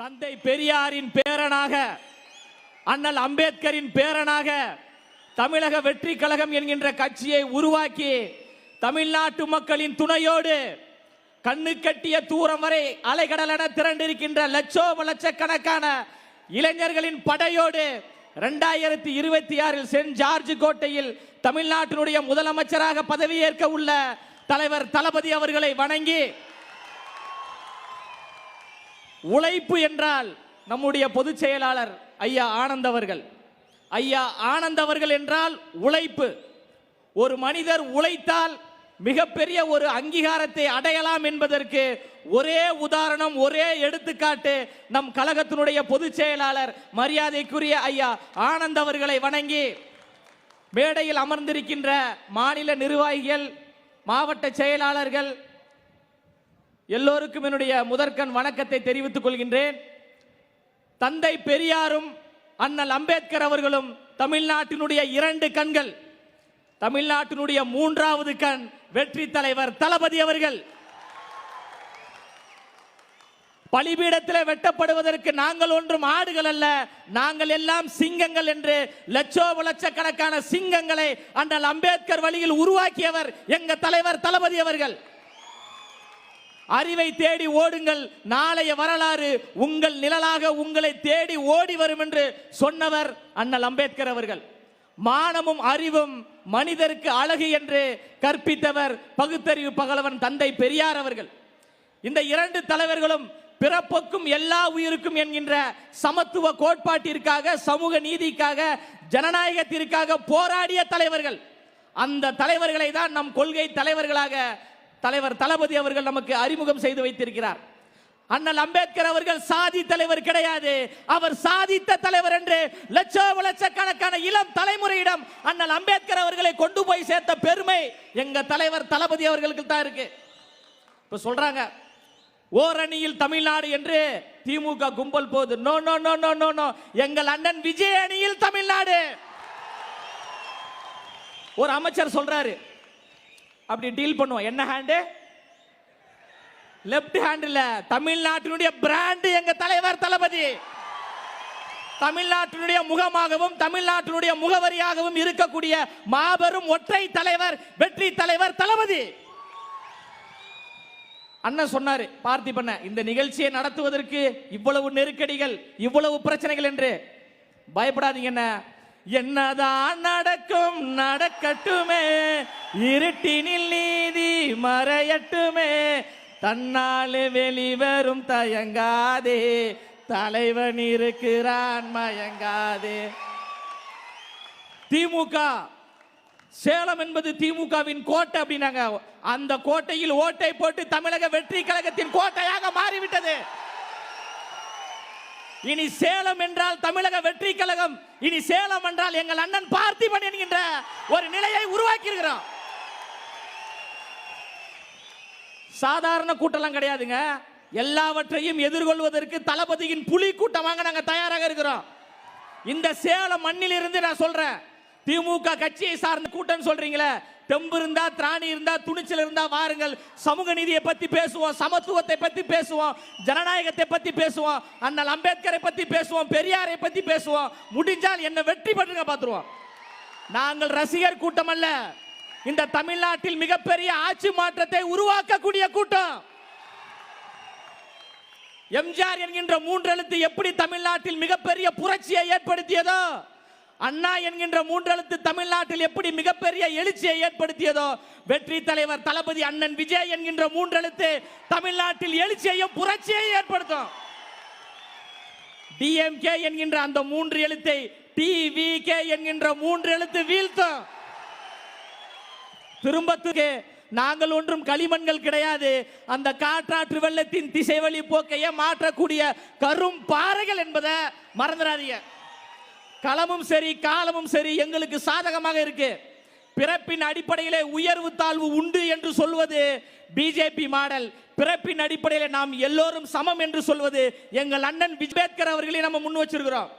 தந்தை பெரியாரின் பேரனாக அண்ணல் அம்பேத்கரின் பேரனாக தமிழக வெற்றி கழகம் என்கின்ற கட்சியை உருவாக்கி தமிழ்நாட்டு மக்களின் துணையோடு கண்ணு கட்டிய தூரம் வரை அலைகடலென திரண்டிருக்கின்ற லட்சோப லட்சக்கணக்கான இளைஞர்களின் படையோடு இரண்டாயிரத்தி இருபத்தி ஆறில் சென்ட் ஜார்ஜ் கோட்டையில் தமிழ்நாட்டினுடைய முதலமைச்சராக பதவியேற்க உள்ள தலைவர் தளபதி அவர்களை வணங்கி உழைப்பு என்றால் நம்முடைய பொதுச் செயலாளர் ஐயா ஆனந்த் அவர்கள். ஐயா ஆனந்த் அவர்கள் என்றால் உழைப்பு. ஒரு மனிதர் உழைத்தால் மிகப்பெரிய ஒரு அங்கீகாரத்தை அடையலாம் என்பதற்கு ஒரே உதாரணம் ஒரே எடுத்துக்காட்டு நம் கழகத்தினுடைய பொதுச் செயலாளர் மரியாதைக்குரிய ஐயா ஆனந்த் அவர்களை வணங்கி மேடையில் அமர்ந்திருக்கின்ற மாநில நிர்வாகிகள் மாவட்ட செயலாளர்கள் எல்லோருக்கும் என்னுடைய முதற்கண் வணக்கத்தை தெரிவித்துக் கொள்கின்றேன். தந்தை பெரியாரும் அண்ணல் அம்பேத்கர் அவர்களும் தமிழ்நாட்டினுடைய இரண்டு கண்கள் தமிழ்நாட்டினுடைய மூன்றாவது கண் வெற்றி தலைவர் தளபதி அவர்கள். பலிபீடத்தில் வெட்டப்படுவதற்கு நாங்கள் ஒன்றும் ஆடுகள் அல்ல நாங்கள் எல்லாம் சிங்கங்கள் என்று லட்சோப லட்சக்கணக்கான சிங்கங்களை அண்ணல் அம்பேத்கர் வழியில் உருவாக்கியவர் எங்க தலைவர் தளபதி அவர்கள். அறிவை தேடி ஓடுங்கள். நாளைய வரலாறு உங்கள் நிழலாக உங்களை தேடி ஓடி வரும் என்று சொன்னவர் அண்ணல் அம்பேத்கர் அவர்கள். மானமும் அறிவும் மனிதருக்கு அழகு என்று கற்பித்தவர் பகுத்தறிவு பகலவன் தந்தை பெரியார் அவர்கள். இந்த இரண்டு தலைவர்களும் பிறப்புக்கும் எல்லா உயிருக்கும் என்கின்ற சமத்துவ கோட்பாட்டிற்காக சமூக நீதிக்காக ஜனநாயகத்திற்காக போராடிய தலைவர்கள். அந்த தலைவர்களை தான் நம் கொள்கை தலைவர்களாக தலைவர் தளபதி அவர்கள் நமக்கு அறிமுகம் செய்து வைத்திருக்கிறார். அண்ணல் அம்பேத்கர் அவர்கள் சாதி தலைவர் கிடையாது. அவர் சாதித்த தலைவர் என்று லட்சோ லட்சக்கணக்கான இளம் தலைமுறையிடம் அண்ணல் அம்பேத்கர் அவர்களை கொண்டு போய் சேர்த்த பெருமை எங்க தலைவர் தளபதி அவர்களுக்கு தான் இருக்கு. இப்ப சொல்றாங்க ஓரணியில் தமிழ்நாடு என்று திமுக கும்பல் போகுது no no no no no no எங்கள் அண்ணன் விஜய் அணியில் தமிழ்நாடு. ஒரு அமைச்சர் சொல்றாரு அப்படி டீல் பண்ணுவோம். என்ன ஹேண்டு லெப்ட் ஹேண்ட்ல தமிழ்நாட்டினுடைய பிராண்ட் எங்க தலைவர் தளபதி? தமிழ்நாட்டினுடைய முகமாகவும் தமிழ்நாட்டினுடைய முகவரியாகவும் இருக்கக்கூடிய மாபெரும் ஒற்றை தலைவர் வெற்றி தலைவர் தளபதி. அண்ணன் சொன்னாரு பார்த்திபண்ண இந்த நிகழ்ச்சியை நடத்துவதற்கு இவ்வளவு நெருக்கடிகள் இவ்வளவு பிரச்சனைகள் என்று. பயப்படாதீங்க என்ன என்னதான் நடக்கும் நடக்கட்டுமே. இருட்டினில் நீதி மறையட்டுமே. தன்னால் வெளிவரும் தயங்காதே. தலைவன் இருக்கிறான் மயங்காதே. திமுக சேலம் என்பது திமுகவின் கோட்டை அப்படின்னாங்க. அந்த கோட்டையில் ஓட்டை போட்டு தமிழக வெற்றி கழகத்தின் கோட்டையாக மாறிவிட்டது. இனி சேலம் என்றால் தமிழக வெற்றி கழகம். இனி சேலம் என்றால் எங்கள் அண்ணன் பார்த்திபன் என்கின்ற ஒரு நிலையை உருவாக்கி இருக்கிறோம் சாதாரண கூட்டம்லாம் கிடையாதுங்க. எல்லாவற்றையும் எதிர்கொள்வதற்கு தளபதியின் புலி கூட்டமாக நாங்கள் தயாராக இருக்கிறோம். இந்த சேலம் மண்ணிலிருந்து நான் சொல்றேன். திமுக கட்சியை சார்ந்த கூட்டம் சொல்றீங்களே. தெம்பு இருந்தா திராணி இருந்தா துணிச்சல் இருந்தா வாருங்கள். சமூக நீதியை பத்தி பேசுவோம் சமத்துவத்தை பத்தி பேசுவோம் ஜனநாயகத்தை பத்தி பேசுவோம் அண்ணல் அம்பேத்கரை பத்தி பேசுவோம் பெரியாரை பத்தி பேசுவோம். முடிஞ்சால் என்ன வெற்றி பெற்றுங்க பார்த்துருவோம் நாங்கள் ரசிகர் கூட்டம் அல்ல. இந்த தமிழ்நாட்டில் மிகப்பெரிய ஆட்சி மாற்றத்தை உருவாக்கக்கூடிய கூட்டம். எம்ஜிஆர் என்கின்ற மூன்றெழுத்து எப்படி தமிழ்நாட்டில் மிகப்பெரிய புரட்சியை ஏற்படுத்தியதோ அண்ணா என்கின்ற மூன்றெழுத்து தமிழ்நாட்டில் எப்படி மிகப்பெரிய எழுச்சியை ஏற்படுத்தியதோ வெற்றி தலைவர் தளபதி அண்ணன் விஜய் என்கின்ற மூன்றெழுத்து தமிழ்நாட்டில் எழுச்சியையும் புரட்சியையும் ஏற்படுத்தும். டிஎம்கே என்கின்ற அந்த மூன்று எழுத்தை டிவி கே என்கின்ற மூன்று எழுத்து வீழ்த்தும். திரும்பத்துக்கு நாங்கள் ஒன்றும் களிமண்கள் கிடையாது. அந்த காற்றாற்று வெள்ளத்தின் திசை வழி போக்கையே மாற்றக்கூடிய கரும் பாறைகள் என்பதை மறந்துடாதீங்க. களமும் சரி காலமும் சரி எங்களுக்கு சாதகமாக இருக்கு. பிறப்பின் அடிப்படையிலே உயர்வு தாழ்வு உண்டு என்று சொல்வது பிஜேபி மாடல். பிறப்பின் அடிப்படையில் நாம் எல்லோரும் சமம் என்று சொல்வது எங்கள் அண்ணன் விஜயேத்கர் அவர்களை நம்ம முன் வச்சிருக்கிறோம்.